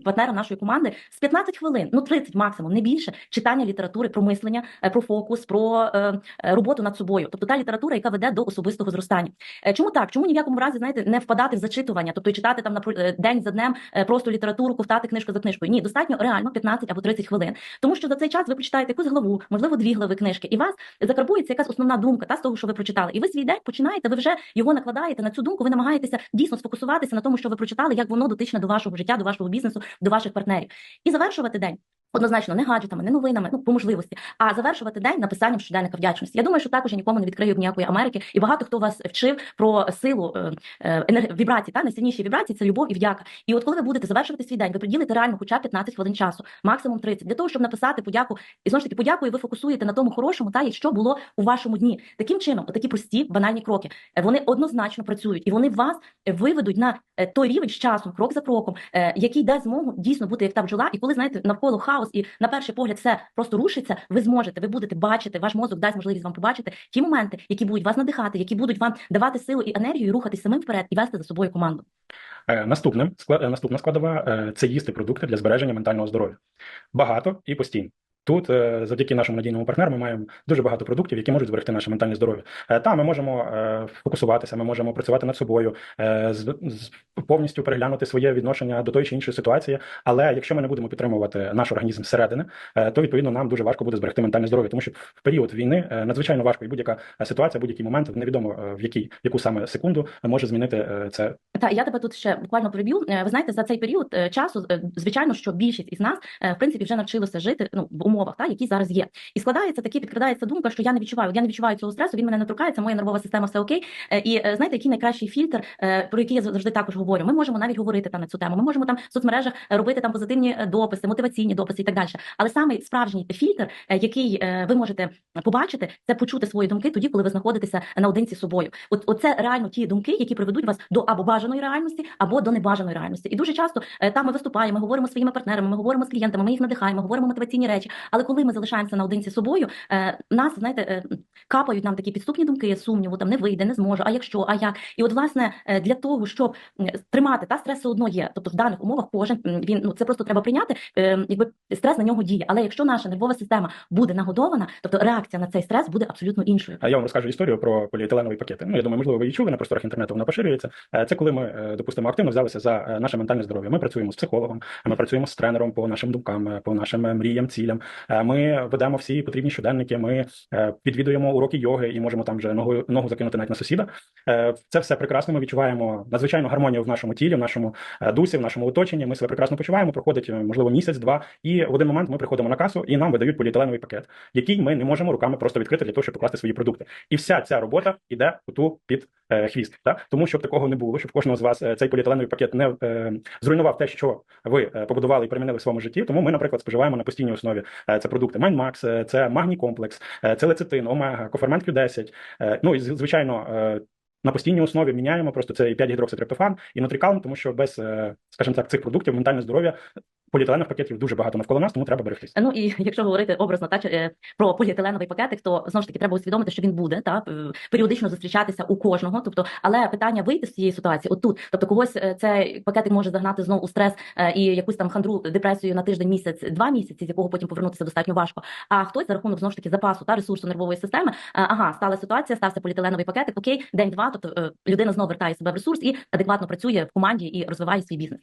партнерам нашої команди з 15 хвилин, ну 30 максимум, не більше читання літератури про мислення, е, про фокус, про е, е, роботу над собою. Тобто та література, яка веде до особистого зростання. Чому так? Чому ні в якому разі знаєте не впадати в зачитування, тобто читати там на день за днем просто літературу, ковтати книжку за книжкою? Ні, достатньо реально 15 або 30 хвилин. Тому що за цей час ви прочитаєте якусь главу, можливо, дві глави книжки, і вас закарбується якась основна думка та з того, що ви прочитали. І ви свій день починаєте, ви вже його накладаєте на цю думку. Ви намагаєтеся дійсно сфокусуватися на тому, що ви прочитали, як воно дотичне до вашого життя, до вашого бізнесу, до ваших партнерів, і завершувати день. Однозначно, не гаджетами, не новинами, ну по можливості, а завершувати день написанням щоденника вдячності. Я думаю, що також я нікому не відкрию ніякої Америки, і багато хто вас вчив про силу е, е, енер- вібрацій. Та найсильніші вібрації це любов і вдяка. І от коли ви будете завершувати свій день, ви приділите реально хоча б 15 хвилин часу, максимум 30, для того, щоб написати подяку. І знову ж таки, подякую, ви фокусуєте на тому хорошому, та і що було у вашому дні. Таким чином, такі прості банальні кроки, е, вони однозначно працюють, і вони вас виведуть на той рівень з часом, крок за кроком, який дасть змогу дійсно бути як та бджола. І коли знаєте навколо хаос, і на перший погляд все просто рушиться, ви зможете, ви будете бачити, ваш мозок дасть можливість вам побачити ті моменти, які будуть вас надихати, які будуть вам давати силу і енергію, і рухатись самим вперед і вести за собою команду. Е, Наступним е, наступна складова е, це їсти продукти для збереження ментального здоров'я. Багато і постійно. Тут, е, завдяки нашому надійному партнеру, ми маємо дуже багато продуктів, які можуть зберегти наше ментальне здоров'я. Е, Та ми можемо е, фокусуватися, ми можемо працювати над собою, повністю переглянути своє відношення до тої чи іншої ситуації. Але якщо ми не будемо підтримувати наш організм зсередини, то відповідно нам дуже важко буде зберегти ментальне здоров'я, тому що в період війни надзвичайно важко, і будь-яка ситуація, будь-який момент, невідомо в який в яку саме секунду може змінити це Та я тебе тут ще буквально приб'ю. Ви знаєте, за цей період часу, звичайно, що більшість із нас в принципі вже навчилися жити ну в умовах, та які зараз є. І складається такі, підкрадається думка, що я не відчуваю. Я не відчуваю цього стресу. Він мене не торкається, моя нервова система все окей. Е, І е, знаєте, який найкращий фільтр, е, про який я завжди також говорю. Ми можемо навіть говорити там на цю тему. Ми можемо там в соцмережах робити там позитивні дописи, мотиваційні дописи і так далі. Але саме справжній фільтр, який ви можете побачити, це почути свої думки тоді, коли ви знаходитеся наодинці з собою. От оце реально ті думки, які приведуть вас до або бажаної реальності, або до небажаної реальності. І дуже часто там ми виступаємо, ми говоримо своїми партнерами, ми говоримо з клієнтами, ми їх надихаємо, говоримо мотиваційні речі. Але коли ми залишаємося наодинці з собою, е, нас знаєте, е, капають нам такі підступні думки, сумніву, там не вийде, не зможу. А якщо, а як? І от власне е, для того, щоб тримати та стрес все одно є. Тобто в даних умовах кожен він ну це просто треба прийняти. Якби стрес на нього діє. Але якщо наша нервова система буде нагодована, тобто реакція на цей стрес буде абсолютно іншою. А я вам розкажу історію про поліетиленові пакети. Ну я думаю, можливо, ви її чули на просторах інтернету. Вона поширюється. Це коли ми, допустимо, активно взялися за наше ментальне здоров'я. Ми працюємо з психологом, ми працюємо з тренером по нашим думкам, по нашим мріям, цілям. Е, Ми ведемо всі потрібні щоденники. Ми е, відвідуємо уроки йоги і можемо там вже ногу ногу закинути навіть на сусіда. Е, Це все прекрасно. Ми відчуваємо надзвичайну гармонію в нашому тілі, в нашому е, дусі, в нашому оточенні. Ми себе прекрасно почуваємо. Проходить е, можливо місяць-два, і в один момент ми приходимо на касу і нам видають поліетиленовий пакет, який ми не можемо руками просто відкрити для того, щоб покласти свої продукти. І вся ця робота йде оту під е, хвіст. Так? Тому щоб такого не було, щоб кожного з вас е, цей поліетиленовий пакет не е, зруйнував те, що ви е, побудували і примінили в своєму житті. Тому ми, наприклад, споживаємо на постійній основі е, це продукти е, це магній комплекс, е, це лецитин, омега, кофермент Q10. Е, ну і звичайно. е, на постійній основі міняємо просто це і 5 гідрокситриптофан і нутрикалм, тому що без, е, скажімо так, цих продуктів ментальне здоров'я поліетиленових пакетів дуже багато навколо нас, тому треба берегтись. Ну і якщо говорити образно та е, про поліетиленовий пакетик, то знову ж таки треба усвідомити, що він буде та е, періодично зустрічатися у кожного. Тобто, але питання вийти з цієї ситуації, отут, тобто когось е, цей пакетик може загнати знову у стрес і якусь там хандру депресію на тиждень, місяць, два місяці, з якого потім повернутися достатньо важко. А хтось за рахунок знову ж таки запасу та ресурсу нервової системи, ага, стала ситуація, стався поліетиленовий пакетик, окей, день-два, тобто людина знову вертає себе в ресурс і адекватно працює в команді і розвиває свій бізнес.